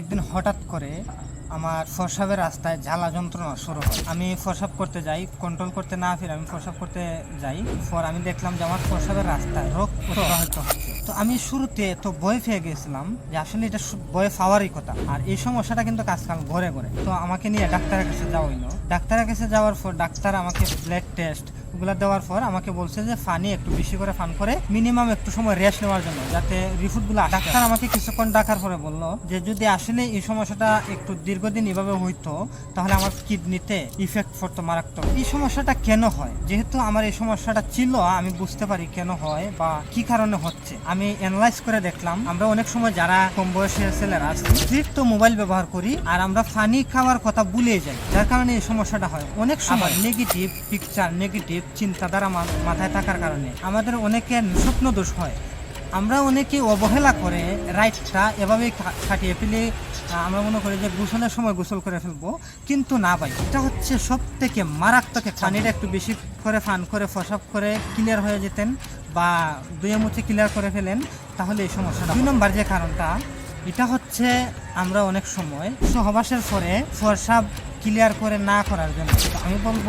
একদিন হঠাৎ করে আমার প্রসাবের রাস্তায় জ্বালা যন্ত্রণা শুরু হয়। আমি প্রসাব করতে যাই কন্ট্রোল করতে না ফিরে আমি প্রসাব করতে যাই। পর আমি দেখলাম যে আমার প্রসাবের রাস্তায় রোগ প্রবাহিত হচ্ছে। তো আমি শুরুতে তো ভয় পেয়ে গেছিলাম যে আসলে এটা ভয় পাওয়ারই কথা। আর এই সমস্যাটা কিন্তু আজকাল ঘরে ঘরে তো আমাকে নিয়ে ডাক্তারের কাছে যাওয়া হইল। ডাক্তারের কাছে যাওয়ার পর ডাক্তার আমাকে ব্লাড টেস্ট ওগুলা দেওয়ার পর আমাকে বলছে যে ফানি একটু বেশি করে ফান করে মিনিমাম একটু সময় রেস্ট নেওয়ার জন্য যাতে রিফুটগুলো ডাক্তার আমাকে কিছুক্ষণ ডাকার পরে বলল যে যদি আসলে এই সমস্যাটা একটু দীর্ঘদিন এভাবে হইতো তাহলে আমার কিডনিতে ইফেক্ট পড়তো মারাত্মক। এই সমস্যাটা কেন হয়? যেহেতু আমার এই সমস্যাটা ছিল আমি বুঝতে পারি কেন হয় বা কি কারণে হচ্ছে। আমি অ্যানালাইজ করে দেখলাম আমরা অনেক সময় যারা কম বয়সের ছেলেরা আছি তো মোবাইল ব্যবহার করি আর আমরা ফানি খাওয়ার কথা ভুলে যাই যার কারণে এই সমস্যাটা হয়। অনেক সময় নেগেটিভ পিকচার নেগেটিভ চিন্তাধারা মাথায় থাকার কারণে। আমাদের অনেকের স্বপ্ন দোষ হয়। আমরা অনেকে অবহেলা করে রাইটটা এভাবেই খা- কাটিয়ে ফেলে আমরা মনে করি যে গোসলের সময় গোসল করে ফেলব কিন্তু না ভাই। এটা হচ্ছে সব থেকে মারাত্মক। পানিটা একটু বেশি করে ফান করে ফসাব করে ক্লিয়ার হয়ে যেতেন বা দুয়ে মুছে ক্লিয়ার করে ফেলেন তাহলে এই সমস্যাটা দুই নম্বর যে কারণটা এটা হচ্ছে আমরা অনেক সময় সহবাসের পরে ফরসাব ক্লিয়ার করে না করার জন্য। আমি বলব,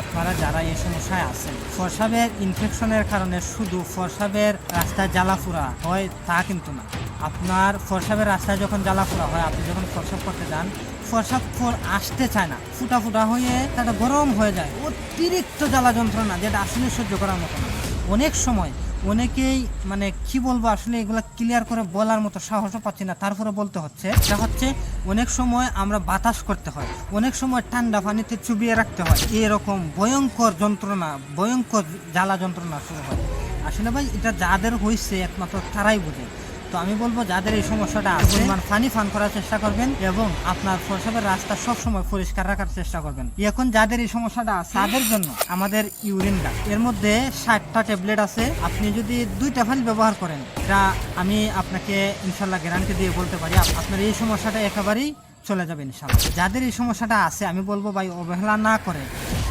আপনারা যারা এই সমস্যায় আছেন, ফরসাবের ইনফেকশনের কারণে শুধু ফরসাবের রাস্তায় জ্বালাফুরা হয় তা কিন্তু না। আপনার ফরসাবের রাস্তায় যখন জ্বালাফুরা হয়, আপনি যখন ফরসাব করতে যান, ফরসাব ফোর আসতে চায় না। ফুটা ফুটা হয়ে তাটা গরম হয়ে যায়। অতিরিক্ত জ্বালা যন্ত্রণা যেটা আসলে সহ্য করার মতো না। অনেক সময় অনেকেই মানে কি বলব, আসলে এগুলো ক্লিয়ার করে বলার মতো সাহসও পাচ্ছি না। তারপরে বলতে হচ্ছে এটা হচ্ছে অনেক সময় আমরা বাতাস করতে হয়। অনেক সময় ঠান্ডা পানিতে চুবিয়ে রাখতে হয়। এরকম ভয়ঙ্কর যন্ত্রণা, ভয়ঙ্কর জ্বালা যন্ত্রণা শুরু হয়। আসলে ভাই, এটা যাদের হয়েছে একমাত্র তারাই বোঝে। তো আমি বলব, যাদের এই সমস্যাটা আছে পানি ফান করার চেষ্টা করবেন এবং আপনার প্রসাবের রাস্তা সব সময় পরিষ্কার রাখার চেষ্টা করবেন। এখন যাদের এই সমস্যাটা আছে, তাদের জন্য আমাদের ইউরিন ডাক এর মধ্যে ষাটটা ট্যাবলেট আছে। আপনি যদি দুইটা ফাইল ব্যবহার করেন, এটা আমি আপনাকে ইনশাল্লাহ গ্যারান্টি দিয়ে বলতে পারি, আপ- আপনার এই সমস্যাটা একেবারেই চলে যাবে ইনশাল্লাহ। যাদের এই সমস্যাটা আছে, আমি বলব ভাই, অবহেলা না করে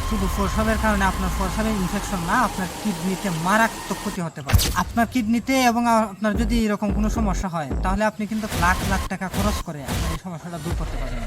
শুধু প্রসবের কারণে আপনার প্রসবের ইনফেকশন না, আপনার কিডনিতে মারাত্মক ক্ষতি হতে পারে। আপনার কিডনিতে এবং আপনার যদি এরকম কোনো সমস্যা হয়, তাহলে আপনি কিন্তু লাখ লাখ টাকা খরচ করে আপনার এই সমস্যাটা দূর করতে পারবেন।